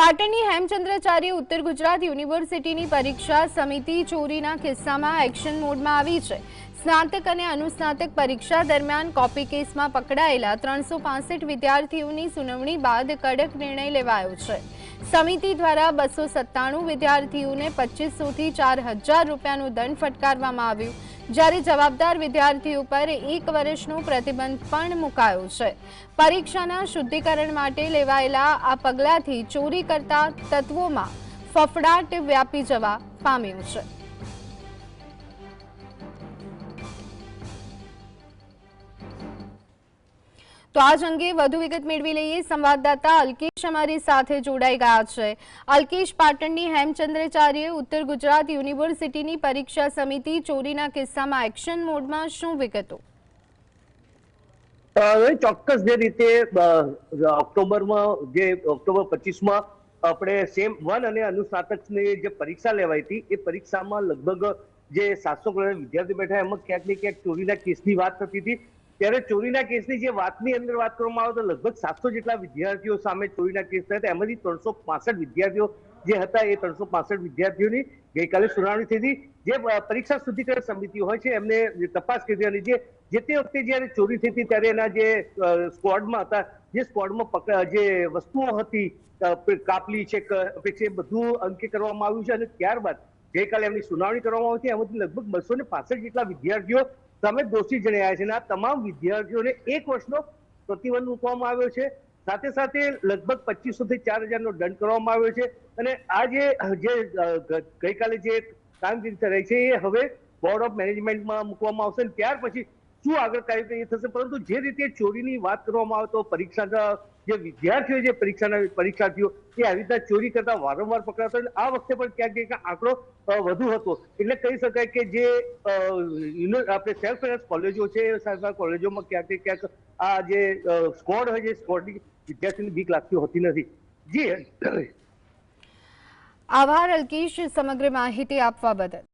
પાટણની હેમચંદ્રાચાર્ય ઉત્તર ગુજરાત યુનિવર્સિટીની પરીક્ષા સમિતિ ચોરીના કિસ્સામાં એક્શન મોડમાં આવી છે. સ્નાતક અને અનુસ્નાતક પરીક્ષા દરમિયાન કોપી કેસમાં પકડાયેલા ત્રણસો વિદ્યાર્થીઓની સુનાવણી બાદ કડક નિર્ણય લેવાયો છે. સમિતિ દ્વારા બસો સત્તાણું વિદ્યાર્થીઓને પચીસોથી ચાર હજાર રૂપિયાનું દંડ ફટકારવામાં આવ્યું. જ્યારે જવાબદાર વિદ્યાર્થીઓ પર એક વર્ષનો પ્રતિબંધ પણ મુકાયો છે. પરીક્ષાના શુદ્ધિકરણ માટે લેવાયેલા આ પગલાંથી ચોરી કરતા તત્વોમાં ફફડાટ વ્યાપી જવા પામ્યો છે. તો આજ અંગે વધુ વિગત મેળવી લઈએ. સંવાદદાતા અલ્કેશ અમારી સાથે જોડાઈ ગયા છે. અલ્કેશ પાટણની હેમચંદ્રાચાર્ય ઉત્તર ગુજરાત યુનિવર્સિટીની પરીક્ષા સમિતિ ચોરીના કિસ્સામાં એક્શન મોડમાં શું વિગતો? ચોક્કસ જે રીતે ઓક્ટોબરમાં જે ઓક્ટોબર પચીસમાં આપણે સેમ વન અને અનુસ્નાતકની જે પરીક્ષા લેવાઈ હતી, એ પરીક્ષામાં લગભગ જે સાતસો કરોડ વિદ્યાર્થી બેઠા એમાં ક્યાંક ને ક્યાંક ચોરીના કેસની વાત થતી હતી. ત્યારે ચોરીના કેસની જે વાતની અંદર વાત કરવામાં આવે તો લગભગ સાતસો જેટલા વિદ્યાર્થીઓ સામે ચોરીના કેસ થયા હતા. એમાંથી ત્રણસો પાસઠ વિદ્યાર્થીઓ જે હતા એ ત્રણસો પાસઠ વિદ્યાર્થીઓની ગઈકાલે સુનાવણી થઈ હતી. જે પરીક્ષા શુદ્ધિકરણ સમિતિ હોય છે એમને તપાસ કરી અને જે જે તે વખતે જ્યારે ચોરી થઈ હતી ત્યારે એના જે અ, હતા જે સ્ક્વોડમાં જે વસ્તુઓ હતી કાપલી છે એ બધું અંકે કરવામાં આવ્યું છે અને ત્યારબાદ ગઈકાલે એમની સુનાવણી કરવામાં આવી હતી. એમાંથી લગભગ બસો ને પાસઠ જેટલા વિદ્યાર્થીઓ સામે દોષી જણાયા છે અને આ તમામ વિદ્યાર્થીઓને એક વર્ષનો પ્રતિબંધ મૂકવામાં આવ્યો છે. સાથે સાથે લગભગ પચીસો થી ચાર હજારનો દંડ કરવામાં આવ્યો છે અને આ જે ગઈકાલે જે કામગીરી થઈ છે એ હવે બોર્ડ ઓફ મેનેજમેન્ટમાં મૂકવામાં આવશે ત્યાર પછી શું આગળ કાર્યવાહી થશે? પરંતુ જે રીતે ચોરીની વાત કરવામાં આવે તો પરીક્ષાના જે વિદ્યાર્થીઓ જે પરીક્ષાના પરીક્ષાર્થીઓ, એ આવી રીતના ચોરી કરતા વારંવાર પકડાતા. આ વખતે પણ ક્યાંક ક્યાંક આંકડો વધુ હતો. એટલે કહી શકાય કે જે આપણે સેલ્ફ ફાઇનાન્સ કોલેજો છે એ કોલેજોમાં ક્યાંક ક્યાંક આ જે સ્કોડ હોય છે સ્કોડની વિદ્યાર્થીની બીક લાગતી હોતી નથી. જી. આભાર અલ્કેશ સમગ્ર માહિતી આપવા બદલ.